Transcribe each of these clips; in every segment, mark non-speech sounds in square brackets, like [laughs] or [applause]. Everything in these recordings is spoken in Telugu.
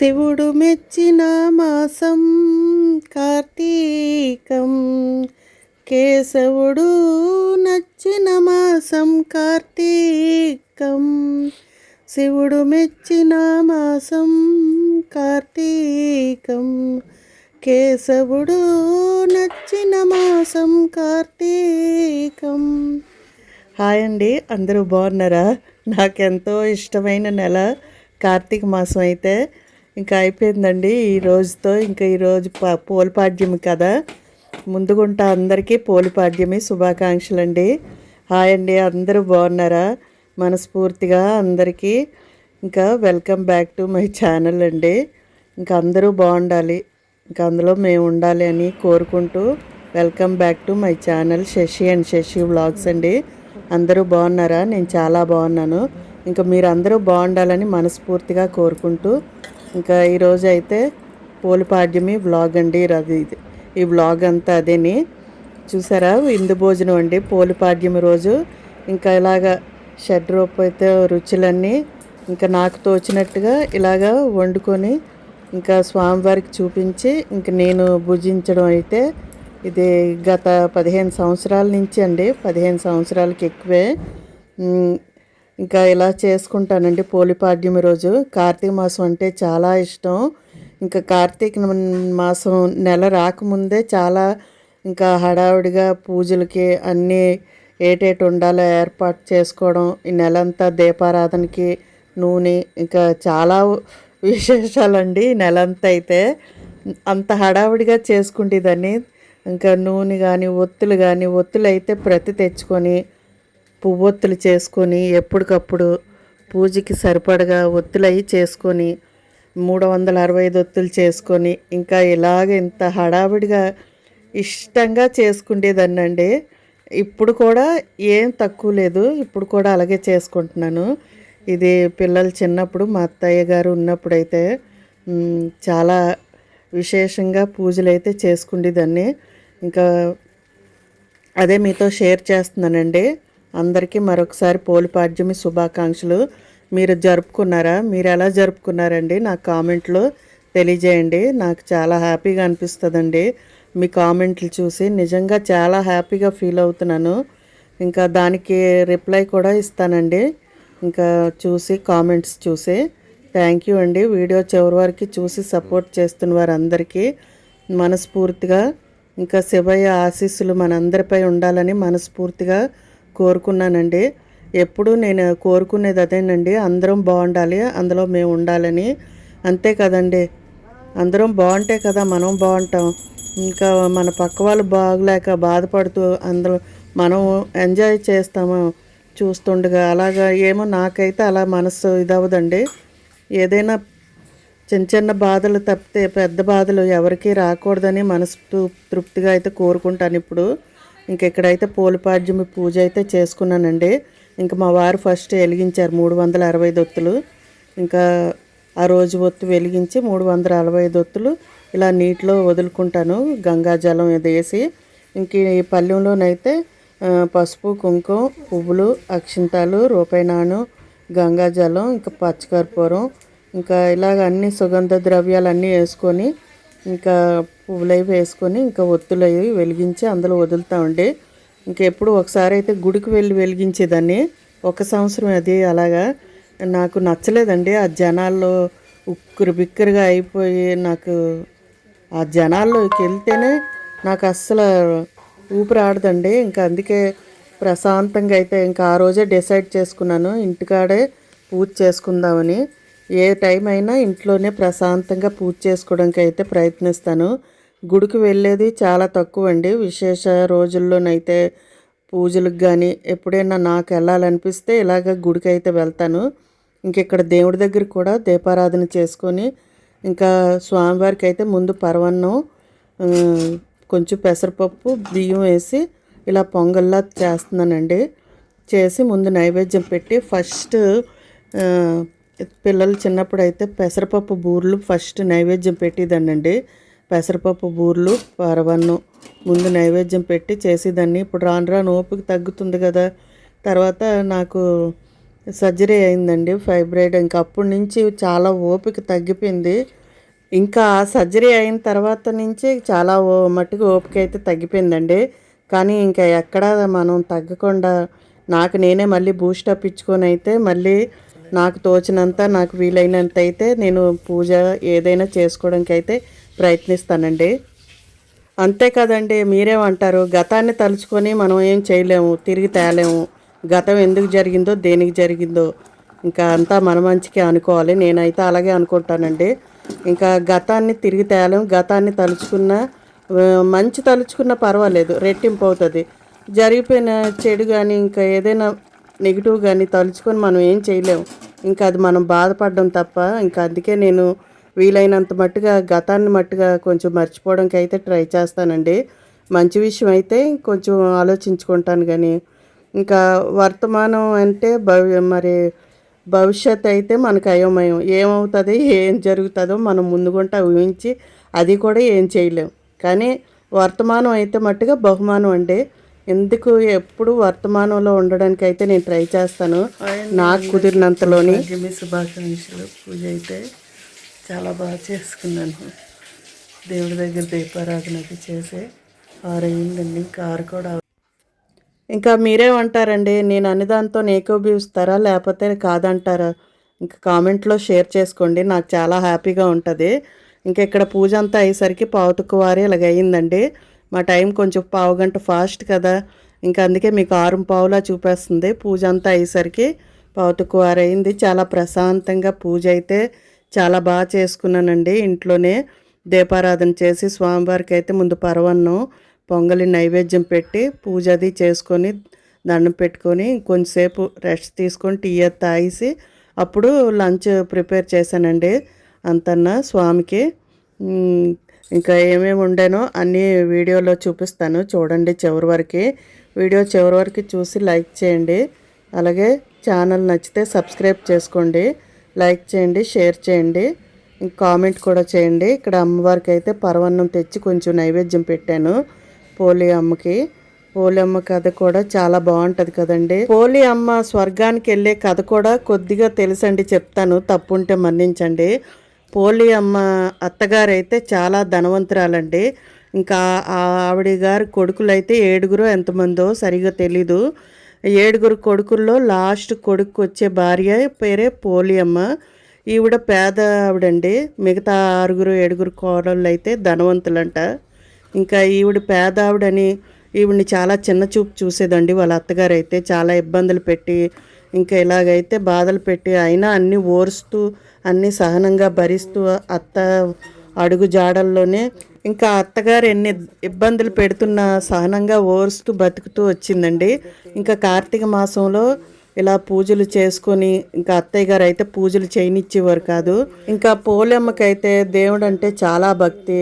శివుడు మెచ్చిన మాసం కార్తీకం. కేశవుడు నచ్చిన మాసం కార్తీకం. శివుడు మెచ్చిన మాసం కార్తీకం. కేశవుడు నచ్చిన మాసం కార్తీకం. హాయ్ అండి అందరూ బాగున్నారా? నాకెంతో ఇష్టమైన నెల కార్తీక మాసం అయితే. ఇంకా అయిపోయిందండి ఈ రోజుతో. ఇంకా ఈరోజు ప పోలిపాడ్యమి కదా. ముందుగుంటా అందరికీ పోలిపాడ్యమి శుభాకాంక్షలు అండి హాయ్ అండి అందరూ బాగున్నారా? మనస్ఫూర్తిగా అందరికీ ఇంకా welcome back to my channel అండి. ఇంకా అందరూ బాగుండాలి. ఇంకా అందులో మేము ఉండాలి అని కోరుకుంటూ welcome back to my channel Sashi and Sashi vlogs అండి. అందరూ బాగున్నారా? నేను చాలా బాగున్నాను. ఇంకా మీరు అందరూ బాగుండాలని మనస్ఫూర్తిగా కోరుకుంటూ ఇంకా ఈరోజు అయితే పోలిపాడ్యమి వ్లాగ్ అండి. అది ఈ వ్లాగ్ అంతా అదేని. చూసారా? ఇందు భోజనం అండి. పోలిపాడ్యమి రోజు. ఇంకా ఇలాగ షడ్ రూపాయితే రుచులన్నీ ఇంకా నాకు తోచినట్టుగా ఇలాగా వండుకొని ఇంకా స్వామివారికి చూపించి ఇంక నేను భుజించడం అయితే ఇది గత పదిహేను సంవత్సరాల నుంచి అండి. పదిహేను సంవత్సరాలకి ఎక్కువే. ఇంకా ఇలా చేసుకుంటానండి. పోలిపాడ్యమి రోజు కార్తీక మాసం అంటే చాలా ఇష్టం. ఇంకా కార్తీక మాసం నెల రాకముందే చాలా ఇంకా హడావుడిగా పూజలకి అన్నీ ఏటేటి ఉండాలో ఏర్పాటు చేసుకోవడం ఈ నెలంతా దీపారాధనకి నూనె ఇంకా చాలా విశేషాలండి ఈ నెలంతా అయితే. అంత హడావుడిగా చేసుకుంటేదాన్ని ఇంకా నూనె కానీ ఒత్తులు కానీ ఒత్తులు అయితే ప్రతి తెచ్చుకొని పువ్వొత్తులు చేసుకొని ఎప్పటికప్పుడు పూజకి సరిపడగా ఒత్తులు అవి చేసుకొని మూడు వందల అరవై ఐదు ఒత్తులు చేసుకొని ఇంకా ఇలాగ ఇంత హడావిడిగా ఇష్టంగా చేసుకునేదాన్నండి ఇప్పుడు కూడా ఏం తక్కువ లేదు. ఇప్పుడు కూడా అలాగే చేసుకుంటున్నాను. ఇది పిల్లలు చిన్నప్పుడు మా అత్తయ్య గారు ఉన్నప్పుడైతే చాలా విశేషంగా పూజలు అయితే చేసుకునేదాన్ని ఇంకా అదే మీతో షేర్ చేస్తున్నానండి. అందరికీ మరొకసారి పోలిపాడ్యమి శుభాకాంక్షలు. మీరు జరుపుకున్నారా? మీరు ఎలా జరుపుకున్నారండి? నా కామెంట్లో తెలియజేయండి. నాకు చాలా హ్యాపీగా అనిపిస్తుందండి. మీ కామెంట్లు చూసి నిజంగా చాలా హ్యాపీగా ఫీల్ అవుతున్నాను. ఇంకా దానికి రిప్లై కూడా ఇస్తానండి. ఇంకా చూసి కామెంట్స్ చూసి. థ్యాంక్ యూ అండి. వీడియో చివరి వరకు చూసి సపోర్ట్ చేస్తున్న వారందరికీ మనస్ఫూర్తిగా ఇంకా శివయ్య ఆశీస్సులు మనందరిపై ఉండాలని మనస్ఫూర్తిగా కోరుకున్నానండి. ఎప్పుడు నేను కోరుకునేది అదేనండి. అందరం బాగుండాలి అందులో మేము ఉండాలని. అంతే కదండి. అందరం బాగుంటే కదా మనం బాగుంటాం. ఇంకా మన పక్క వాళ్ళు బాగలేక బాధపడుతూ అందరూ మనం ఎంజాయ్ చేస్తాము చూస్తుండగా. అలాగా ఏమో నాకైతే అలా మనసు ఇదవదండి ఏదైనా చిన్న చిన్న బాధలు తప్పితే పెద్ద బాధలు ఎవరికీ రాకూడదని మనసు తృప్తిగా అయితే కోరుకుంటాను ఇప్పుడు. ఇంక ఇక్కడైతే పూలపాడ్యమి పూజ అయితే చేసుకున్నానండి. ఇంకా మా వారు ఫస్ట్ వెలిగించారు మూడు వందల అరవై దొత్తులు. ఒత్తులు ఇంకా ఆ రోజు ఒత్తు వెలిగించి మూడు వందల అరవై దొత్తులు ఇలా నీటిలో వదులుకుంటాను గంగాజలం ఇది వేసి. ఇంక ఈ పల్లెంలోనైతే పసుపు కుంకుమ పువ్వులు అక్షింతాలు రూపాయి నాను గంగాజలం ఇంకా పచ్చకర్పూరం ఇంకా ఇలాగ అన్ని సుగంధ ద్రవ్యాలు అన్నీ వేసుకొని ఇంకా పువ్వులు అవి వేసుకొని ఇంకా ఒత్తులు అవి వెలిగించి అందులో వదులుతామండి ఇంకెప్పుడు ఒకసారి అయితే గుడికి వెళ్ళి వెలిగించేదాన్ని. ఒక సంవత్సరం అది అలాగా. నాకు నచ్చలేదండి. ఆ జనాల్లో ఉక్కురు బిక్కరుగా అయిపోయి నాకు ఆ జనాల్లోకి వెళ్తేనే నాకు అస్సలు ఊపిరి ఆడదండి ఇంకా అందుకే ప్రశాంతంగా అయితే ఇంకా ఆ రోజే డిసైడ్ చేసుకున్నాను. ఇంటికాడే పూజ చేసుకుందామని. ఏ టైం అయినా ఇంట్లోనే ప్రశాంతంగా పూజ చేసుకోవడానికి అయితే ప్రయత్నిస్తాను. గుడికి వెళ్ళేది చాలా తక్కువ అండి విశేష రోజుల్లోనైతే పూజలకు కానీ ఎప్పుడైనా నాకు వెళ్ళాలనిపిస్తే ఇలాగ గుడికి అయితే వెళ్తాను ఇంకెక్కడ దేవుడి దగ్గర కూడా దీపారాధన చేసుకొని ఇంకా స్వామివారికి అయితే ముందు పరవన్నం కొంచెం పెసరపప్పు బియ్యం వేసి ఇలా పొంగల్లా చేస్తున్నానండి. చేసి ముందు నైవేద్యం పెట్టి ఫస్ట్ పిల్లలు చిన్నప్పుడు అయితే పెసరపప్పు బూర్లు ఫస్ట్ నైవేద్యం పెట్టేదానండి పెసరపప్పు బూర్లు పరవన్ను ముందు నైవేద్యం పెట్టి చేసేదాన్ని. ఇప్పుడు రాను రాను ఓపిక తగ్గుతుంది కదా. తర్వాత నాకు సర్జరీ అయిందండి ఫైబ్రాయిడ్. ఇంకా అప్పటి నుంచి చాలా ఓపిక తగ్గిపోయింది. ఇంకా సర్జరీ అయిన తర్వాత నుంచి చాలా ఓ మట్టుకు ఓపిక అయితే తగ్గిపోయిందండి. కానీ ఇంకా ఎక్కడ మనం తగ్గకుండా నాకు నేనే మళ్ళీ బూస్టప్ ఇచ్చుకొని అయితే మళ్ళీ నాకు తోచినంత నాకు వీలైనంత అయితే నేను పూజ ఏదైనా చేసుకోవడానికి అయితే ప్రయత్నిస్తానండి. అంతేకాదండి మీరేమంటారు? గతాన్ని తలుచుకొని మనం ఏం చేయలేము తిరిగి తేలేము. గతం ఎందుకు జరిగిందో దేనికి జరిగిందో ఇంకా అంతా మన మంచికే అనుకోవాలి. నేనైతే అలాగే అనుకుంటానండి. ఇంకా గతాన్ని తిరిగి తేలేము గతాన్ని తలుచుకున్న మంచి తలుచుకున్న పర్వాలేదు రెట్టింపు అవుతుంది. జరిగిపోయిన చెడు కానీ ఇంకా ఏదైనా నెగిటివ్ కానీ తలుచుకొని మనం ఏం చేయలేము. ఇంకా అది మనం బాధపడడం తప్ప ఇంకా అందుకే నేను వీలైనంత మట్టుగా గతాన్ని మట్టుగా కొంచెం మర్చిపోవడానికి అయితే ట్రై చేస్తానండి. మంచి విషయం అయితే కొంచెం ఆలోచించుకుంటాను కానీ ఇంకా వర్తమానం అంటే భవి మరి భవిష్యత్ అయితే మనకు అయోమయం. ఏమవుతుంది ఏం జరుగుతుందో మనం ముందుగుంటా ఊహించి అది కూడా ఏం చేయలేం. కానీ వర్తమానం అయితే మట్టుగా బహుమానం అండి. ఎందుకు ఎప్పుడు వర్తమానంలో ఉండడానికి అయితే నేను ట్రై చేస్తాను. నాకు కుదిరినంతలోని. శుభాకాంక్షలు. పూజ అయితే చాలా బాగా చేసుకున్నాను. దేవుడి దగ్గర దీపారాధనకి చేసే చేసి ఆరయిందండి. ఇంకా ఆరు. కూడా ఇంకా మీరేమంటారండి నేను అన్నదాంతో ఏకోభవిస్తారా లేకపోతే కాదంటారా? ఇంకా కామెంట్లో షేర్ చేసుకోండి నాకు చాలా హ్యాపీగా ఉంటుంది. ఇంకా ఇక్కడ పూజ అంతా అయ్యేసరికి పావుతుకు వారి ఇలాగ అయ్యిందండి. మా టైం కొంచెం పావు గంట ఫాస్ట్ కదా ఇంకా అందుకే మీకు ఆరు పావులా చూపేస్తుంది. పూజ అంతా అయ్యేసరికి పావుతుకు వారి అయింది చాలా ప్రశాంతంగా పూజ అయితే చాలా బాగా చేసుకున్నానండి. ఇంట్లోనే దీపారాధన చేసి స్వామివారికి అయితే ముందు పరవన్నం పొంగలి నైవేద్యం పెట్టి పూజ అది చేసుకొని దండం పెట్టుకొని కొంచెంసేపు రెస్ట్ తీసుకొని టీ తాగేసి అప్పుడు లంచ్ ప్రిపేర్ చేశానండి. అంతన్నా స్వామికి. ఇంకా ఏమేమి ఉండేనో అన్నీ వీడియోలో చూపిస్తాను. చూడండి చివరి వరకు. వీడియో చివరి వరకు చూసి లైక్ చేయండి. అలాగే ఛానల్ నచ్చితే సబ్స్క్రైబ్ చేసుకోండి. లైక్ చేయండి షేర్ చేయండి కామెంట్ కూడా చేయండి. ఇక్కడ అమ్మవారికి అయితే పరవన్నం తెచ్చి కొంచెం నైవేద్యం పెట్టాను పోలి అమ్మకి. పోలి అమ్మ కథ కూడా చాలా బాగుంటుంది కదండి. పోలి అమ్మ స్వర్గానికి వెళ్ళే కథ కూడా కొద్దిగా తెలుసండి చెప్తాను. తప్పుంటే మన్నించండి. పోలి అమ్మ అత్తగారు అయితే చాలా ధనవంతురాలండి. ఇంకా ఆ ఆవిడ గారి కొడుకులు అయితే ఏడుగురు ఎంతమందో సరిగా తెలీదు. ఏడుగురు కొడుకుల్లో లాస్ట్ కొడుకు వచ్చే భార్య పేరే పోలియమ్మ. ఈవిడ పేద ఆవిడండి. మిగతా ఆరుగురు ఏడుగురు కోడళ్ళు అయితే ధనవంతులంట. ఇంకా ఈవిడ పేద ఆవిడని ఈవిడిని చాలా చిన్న చూపు చూసేదండి. వాళ్ళ అత్తగారు అయితే చాలా ఇబ్బందులు పెట్టి ఇంకా ఇలాగైతే బాధలు పెట్టి అయినా అన్నీ ఓర్స్తూ అన్నీ సహనంగా భరిస్తూ అత్త అడుగు జాడల్లోనే ఇంకా అత్తగారు ఎన్ని ఇబ్బందులు పెడుతున్నా సహనంగా ఓర్స్తూ బతుకుతూ వచ్చిందండి. ఇంకా కార్తీక మాసంలో ఇలా పూజలు చేసుకొని ఇంకా అత్తయ్య గారు అయితే పూజలు చేయనిచ్చేవారు కాదు. ఇంకా పోలమ్మకైతే దేవుడు అంటే చాలా భక్తి.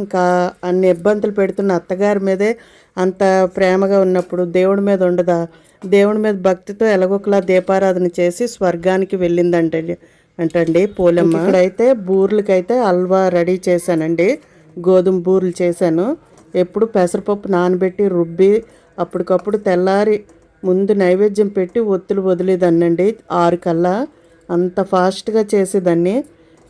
ఇంకా అన్ని ఇబ్బందులు పెడుతున్న అత్తగారి మీదే అంత ప్రేమగా ఉన్నప్పుడు దేవుడి మీద ఉండదా? దేవుడి మీద భక్తితో ఎలాగొకలా దీపారాధన చేసి స్వర్గానికి వెళ్ళిందంటండి. అంటండి పోలమ్మ. ఇక్కడైతే బూర్లకైతే హల్వా రెడీ చేశానండి. గోధుమ బూరెలు చేశాను. ఎప్పుడు పెసరపప్పు నానబెట్టి రుబ్బి అప్పటికప్పుడు తెల్లారి ముందు నైవేద్యం పెట్టి ఒత్తులు వదిలేదాన్నండి ఆరు కల్లా అంత ఫాస్ట్గా చేసేదాన్ని.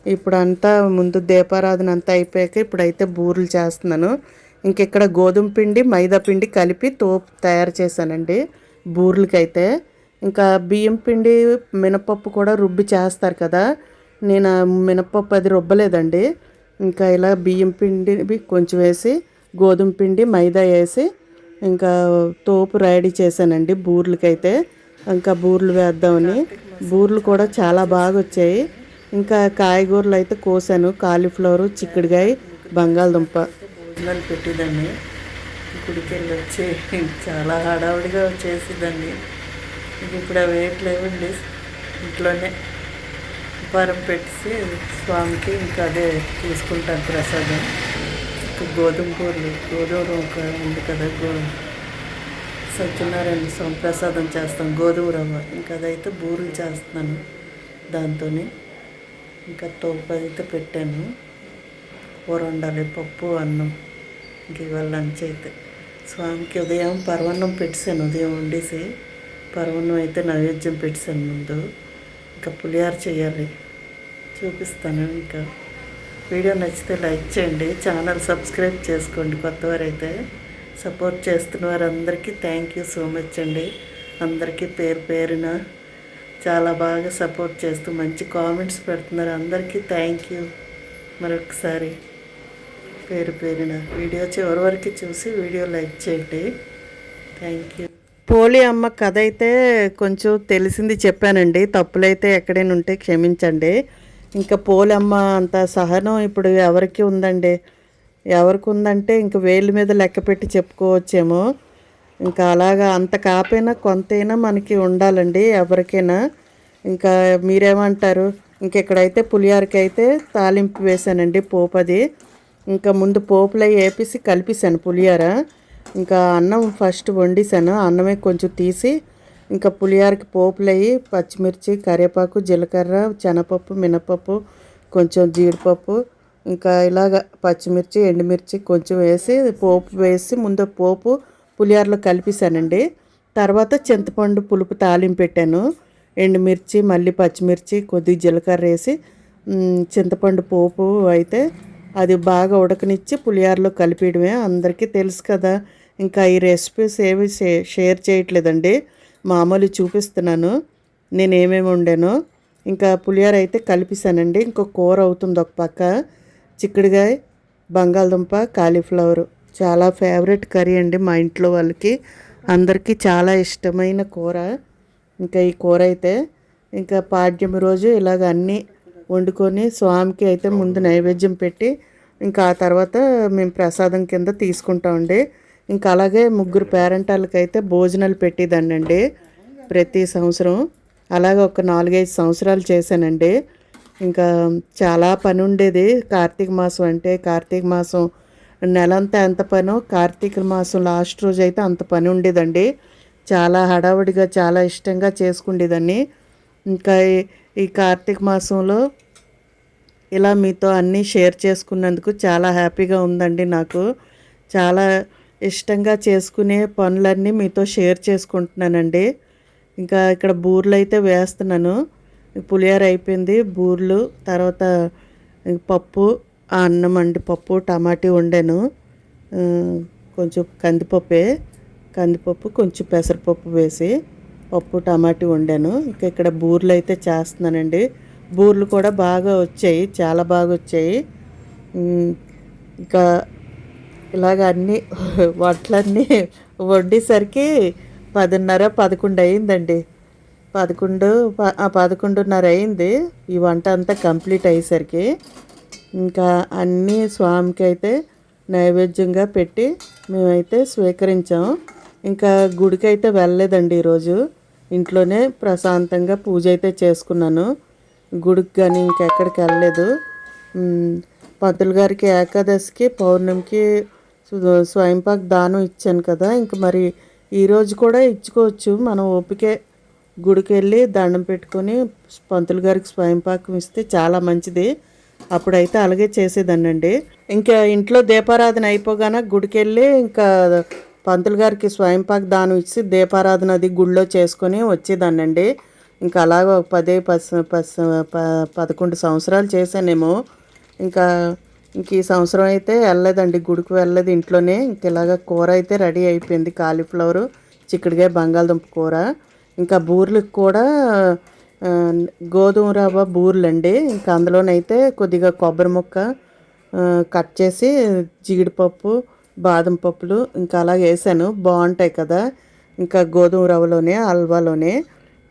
ఇప్పుడు అంతా ముందు దీపారాధన అంతా అయిపోయాక ఇప్పుడైతే బూరెలు చేస్తున్నాను. ఇంకెక్కడ గోధుమ పిండి మైదా పిండి కలిపి తోపు తయారు చేశానండి బూరెలకైతే. ఇంకా బియ్యం పిండి మినపప్పు కూడా రుబ్బి చేస్తారు కదా. నేను మినపప్పు అది రుబ్బలేదండి. ఇంకా ఇలా బియ్యం పిండి కొంచెం వేసి గోధుమ పిండి మైదా వేసి ఇంకా తోపు రెడీ చేశానండి బూర్లకైతే. ఇంకా బూర్లు వేద్దామని. బూర్లు కూడా చాలా బాగా వచ్చాయి ఇంకా కాయగూరలు అయితే కోసాను. కాలీఫ్లవర్ చిక్కుడుకాయ బంగాళదుంప. భోజనాలు పెట్టేదాన్ని గుడికెళ్ళి వచ్చి చాలా హడావుడిగా చేసేదాన్ని ఇప్పుడు అవి వేయట్లేవండి ఇంట్లోనే. ఉపారం పెట్టి స్వామికి ఇంకా అదే తీసుకుంటాను ప్రసాదం. గోధుమ పూర్లు గోధుమ ఒక ఉంది కదా గో సత్యనారాయణ స్వామి ప్రసాదం చేస్తాం గోధుమ రవ్వ. ఇంకా అదైతే బూరెలు చేస్తున్నాను దాంతో ఇంకా తోపు అయితే పెట్టాను. కూర వండాలి పప్పు అన్నం ఇంక ఇవాళ లంచ్ అయితే. స్వామికి ఉదయం పరవన్నం పెట్టాను ఉదయం వండేసి పరవన్నం అయితే నైవేద్యం పెట్టాను ముందు. ఇంకా పులిహార చేయాలి. చూపిస్తాను ఇంకా. వీడియో నచ్చితే లైక్ చేయండి. ఛానల్ సబ్స్క్రైబ్ చేసుకోండి కొత్తవారైతే. సపోర్ట్ చేస్తున్న వారందరికీ థ్యాంక్ యూ సో మచ్ అండి. అందరికీ పేరు పేరున చాలా బాగా సపోర్ట్ చేస్తూ మంచి కామెంట్స్ పెడుతున్నారు. అందరికీ థ్యాంక్ యూ మరొకసారి పేరు పేరున వీడియో చివరి వరకు చూసి వీడియో లైక్ చేయండి. థ్యాంక్ యూ పోలి అమ్మ కథ అయితే కొంచెం తెలిసింది చెప్పానండి. తప్పులైతే ఎక్కడైనా ఉంటే క్షమించండి. ఇంకా పోలి అమ్మ అంత సహనం ఇప్పుడు ఎవరికి ఉందండి? ఎవరికి ఉందంటే ఇంక వేళ్ళ మీద లెక్క పెట్టి చెప్పుకోవచ్చేమో. ఇంకా అలాగా అంత కాపైనా కొంతైనా మనకి ఉండాలండి ఎవరికైనా. ఇంకా మీరేమంటారు? ఇంక ఇక్కడైతే పులిహారకి అయితే తాలింపు వేసానండి పోపు అది ఇంకా ముందు పోపులై వేపేసి కలిపేశాను పులిహార. ఇంకా అన్నం ఫస్ట్ వండేసాను అన్నమే కొంచెం తీసి ఇంకా పులిహారకి పోపులయ్యి పచ్చిమిర్చి కరివేపాకు జీలకర్ర శనగపప్పు మినపప్పు కొంచెం జీడిపప్పు ఇంకా ఇలాగ పచ్చిమిర్చి ఎండుమిర్చి కొంచెం వేసి పోపు వేసి ముందు పోపు పులిహోరలో కలిపేసానండి తర్వాత చింతపండు పులుపు తాలింపు పెట్టాను. ఎండుమిర్చి మళ్ళీ పచ్చిమిర్చి కొద్దిగా జీలకర్ర వేసి చింతపండు పోపు అయితే అది బాగా ఉడకనిచ్చి పులిహారలో కలిపేయడమే అందరికీ తెలుసు కదా. ఇంకా ఈ రెసిపీస్ ఏమి షేర్ చేయట్లేదండి. మామూలు చూపిస్తున్నాను. నేను ఏమేమి వండానో. ఇంకా పులిహార అయితే కలిపేసానండి ఇంకో కూర అవుతుంది ఒక పక్క. చిక్కుడుగాయ బంగాళదుంప కాలీఫ్లవర్. చాలా ఫేవరెట్ కర్రీ అండి మా ఇంట్లో వాళ్ళకి. అందరికీ చాలా ఇష్టమైన కూర. ఇంకా ఈ కూర అయితే ఇంకా పాడ్యమి రోజు ఇలాగ అన్నీ వండుకొని స్వామికి అయితే ముందు నైవేద్యం పెట్టి ఇంకా ఆ తర్వాత మేము ప్రసాదం కింద తీసుకుంటామండి. ఇంకా అలాగే ముగ్గురు పేరెంటాలకి అయితే భోజనాలు పెట్టేదాన్నండి ప్రతి సంవత్సరం. అలాగే ఒక నాలుగైదు సంవత్సరాలు చేశానండి. ఇంకా చాలా పని ఉండేది కార్తీక మాసం అంటే కార్తీక మాసం నెలంతా ఎంత పనో కార్తీక మాసం లాస్ట్ రోజు అయితే అంత పని ఉండేదండి. చాలా హడావుడిగా చాలా ఇష్టంగా చేసుకుండేదాన్ని. ఇంకా ఈ- కార్తీక మాసంలో ఇలా మీతో అన్నీ షేర్ చేసుకున్నందుకు చాలా హ్యాపీగా ఉందండి నాకు. చాలా ఇష్టంగా చేసుకునే పనులన్నీ మీతో షేర్ చేసుకుంటున్నానండి. ఇంకా ఇక్కడ బూర్లు అయితే వేస్తున్నాను. పులిహోర అయిపోయింది. బూర్లు తర్వాత పప్పు ఆ అన్నం అండి. పప్పు టమాటీ వండాను. కొంచెం కందిపప్పే. కందిపప్పు కొంచెం పెసరపప్పు వేసి. పప్పు టమాటా వండాను. ఇంకా ఇక్కడ బూర్లు అయితే చేస్తున్నానండి. బూర్లు కూడా బాగా వచ్చాయి చాలా బాగా వచ్చాయి. ఇంకా ఇలాగ అన్నీ [laughs] వంటలన్నీ వండేసరికి పదిన్నర పదకొండు అయిందండి. పదకొండు ఆ, పదకొండున్నర అయింది. ఈ వంట అంతా కంప్లీట్ అయ్యేసరికి ఇంకా అన్నీ స్వామికి అయితే నైవేద్యంగా పెట్టి మేమైతే స్వీకరించాం. ఇంకా గుడికి అయితే వెళ్ళలేదండి ఈరోజు. ఇంట్లోనే ప్రశాంతంగా పూజ అయితే చేసుకున్నాను. గుడికి కానీ ఇంకెక్కడికి వెళ్ళలేదు. పంతులు గారికి ఏకాదశికి పౌర్ణమికి స్వయంపాక్ దానం ఇచ్చాను కదా. ఇంక మరి ఈరోజు కూడా ఇచ్చుకోవచ్చు. మనం ఓపికే గుడికి వెళ్ళి దండం పెట్టుకొని పంతులు గారికి స్వయంపాకం ఇస్తే చాలా మంచిది. అప్పుడైతే అలాగే చేసేదానండి ఇంకా ఇంట్లో దీపారాధన అయిపోగానే గుడికి వెళ్ళి ఇంకా పంతులు గారికి స్వయంపాక దానం ఇచ్చి దీపారాధన అది గుడిలో చేసుకొని వచ్చేదాన్నండి. ఇంకా అలాగ ఒక పదే పస్ పస్ ప- పదకొండు సంవత్సరాలు చేశానేమో. ఇంకా ఇంక ఈ సంవత్సరం అయితే వెళ్ళలేదండి. గుడికి వెళ్ళలేదు ఇంట్లోనే. ఇంక ఇలాగ కూర అయితే రెడీ అయిపోయింది. కాలీఫ్లవరు చిక్కుడుగాయ బంగాళదుంప కూర. ఇంకా బూర్లకు కూడా గోధుమ రవ్వ బూర్లు అండి ఇంకా అందులోనైతే కొద్దిగా కొబ్బరి ముక్క కట్ చేసి జీడిపప్పు బాదం పప్పులు ఇంకా అలా వేసాను. బాగుంటాయి కదా. ఇంకా గోధుమ రవ్వలోనే హల్వాలోనే.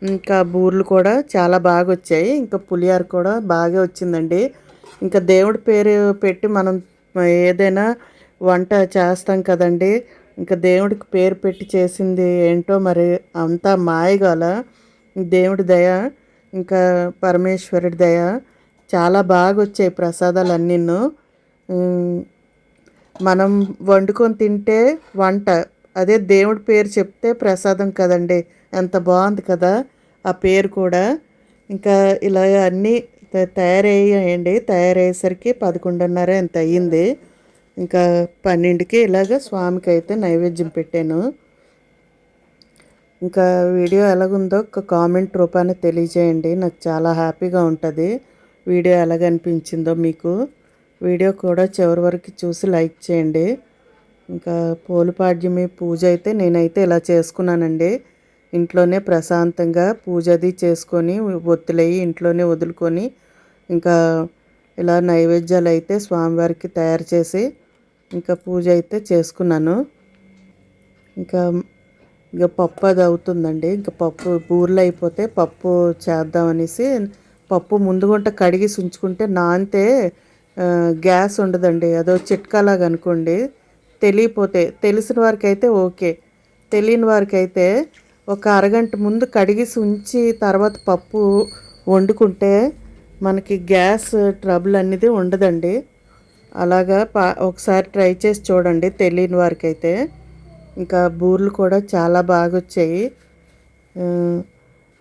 ఇంకా బూర్లు కూడా చాలా బాగా వచ్చాయి. ఇంకా పులిహార కూడా బాగా వచ్చిందండి. ఇంకా దేవుడి పేరు పెట్టి మనం ఏదైనా వంట చేస్తాం కదండి. ఇంకా దేవుడికి పేరు పెట్టి చేసింది ఏంటో మరి అంతా మాయగాల. దేవుడి దయ ఇంకా పరమేశ్వరుడి దయ చాలా బాగా వచ్చాయి ప్రసాదాలు అన్నీను. మనం వండుకొని తింటే వంట. అదే దేవుడి పేరు చెప్తే ప్రసాదం కదండి. ఎంత బాగుంది కదా ఆ పేరు కూడా. ఇంకా ఇలా అన్నీ తయారయ్యాయండి. తయారయ్యేసరికి పదకొండున్నర ఎంత అయ్యింది. ఇంకా పన్నెండుకి ఇలాగ స్వామికి అయితే నైవేద్యం పెట్టాను. ఇంకా వీడియో ఎలాగుందో ఒక కామెంట్ రూపాన్ని తెలియజేయండి. నాకు చాలా హ్యాపీగా ఉంటుంది. వీడియో ఎలాగనిపించిందో మీకు. వీడియో కూడా చివరి వరకు చూసి లైక్ చేయండి. ఇంకా పోలిపాడ్యమి పూజ అయితే నేనైతే ఇలా చేసుకున్నానండి. ఇంట్లోనే ప్రశాంతంగా పూజ అది చేసుకొని ఒత్తులయ్యి ఇంట్లోనే వదులుకొని ఇంకా ఇలా నైవేద్యాలు అయితే స్వామివారికి తయారు చేసి ఇంకా పూజ అయితే చేసుకున్నాను. ఇంకా ఇంకా పప్పు అది అవుతుందండి. ఇంకా పప్పు బూర్లు అయిపోతే పప్పు చేద్దామనేసి పప్పు ముందుగుంట కడిగి ఉంచుకుంటే నానితే గ్యాస్ ఉండదండి. అదో చిట్కాలాగా అనుకోండి. తెలియపోతే తెలిసిన వారికైతే ఓకే. తెలియని వారికి అయితే ఒక అరగంట ముందు కడిగిసి ఉంచి తర్వాత పప్పు వండుకుంటే మనకి గ్యాస్ ట్రబుల్ అనేది ఉండదండి. అలాగా పా ఒకసారి ట్రై చేసి చూడండి తెలియని వారికి అయితే ఇంకా బూర్లు కూడా చాలా బాగా వచ్చాయి.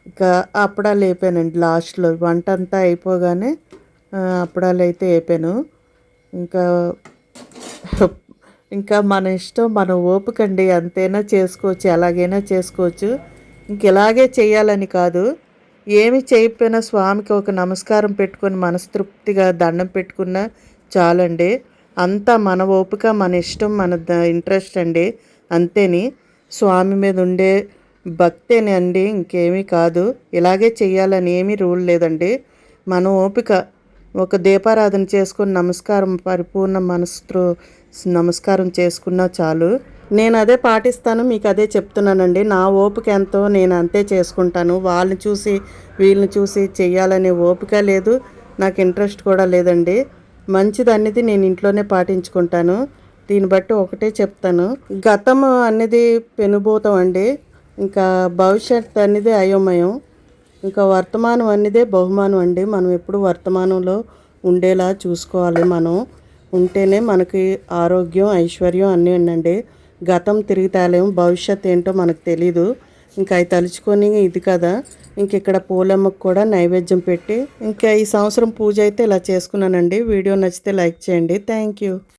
ఇంకా అప్పుడా లేపానండి లాస్ట్లో. వంట అంతా అయిపోగానే అప్పడాలు అయితే వేపాను ఇంకా ఇంకా మన ఇష్టం మన ఓపికండి అంతైనా చేసుకోవచ్చు ఎలాగైనా చేసుకోవచ్చు. ఇంక ఇలాగే చేయాలని కాదు. ఏమి చేయకపోయినా స్వామికి ఒక నమస్కారం పెట్టుకొని మనస్తృప్తిగా దండం పెట్టుకున్నా చాలండి. అంతా మన ఓపిక మన ఇష్టం మన ద- ఇంట్రెస్ట్ అండి. అంతేని. స్వామి మీద ఉండే భక్తేనే అండి ఇంకేమీ కాదు. ఇలాగే చేయాలని ఏమీ రూల్ లేదండి. మన ఓపిక ఒక దీపారాధన చేసుకుని నమస్కారం పరిపూర్ణ మనసుతో నమస్కారం చేసుకున్నా చాలు. నేను అదే పాటిస్తాను మీకు అదే చెప్తున్నానండి. నా ఓపిక ఎంతో నేను అంతే చేసుకుంటాను. వాళ్ళని చూసి వీళ్ళని చూసి చెయ్యాలనే ఓపిక లేదు. నాకు ఇంట్రెస్ట్ కూడా లేదండి. మంచిది అనేది నేను ఇంట్లోనే పాటించుకుంటాను. దీన్ని బట్టి ఒకటే చెప్తాను. గతం అనేది పెనుభూతం అండి. ఇంకా భవిష్యత్ అనేది అయోమయం. ఇంకా వర్తమానం అనేదే బహుమానం అండి. మనం ఎప్పుడు వర్తమానంలో ఉండేలా చూసుకోవాలి మనం. ఉంటేనే మనకి ఆరోగ్యం ఐశ్వర్యం అన్నీ ఉండండి గతం తిరిగి తేలేం భవిష్యత్ ఏంటో మనకు తెలీదు. ఇంకా అవి తలుచుకొని ఇది కదా. ఇంక ఇక్కడ పూలమ్మకు కూడా నైవేద్యం పెట్టి ఇంకా ఈ సంవత్సరం పూజ అయితే ఇలా చేసుకున్నానండి. వీడియో నచ్చితే లైక్ చేయండి. Thank you.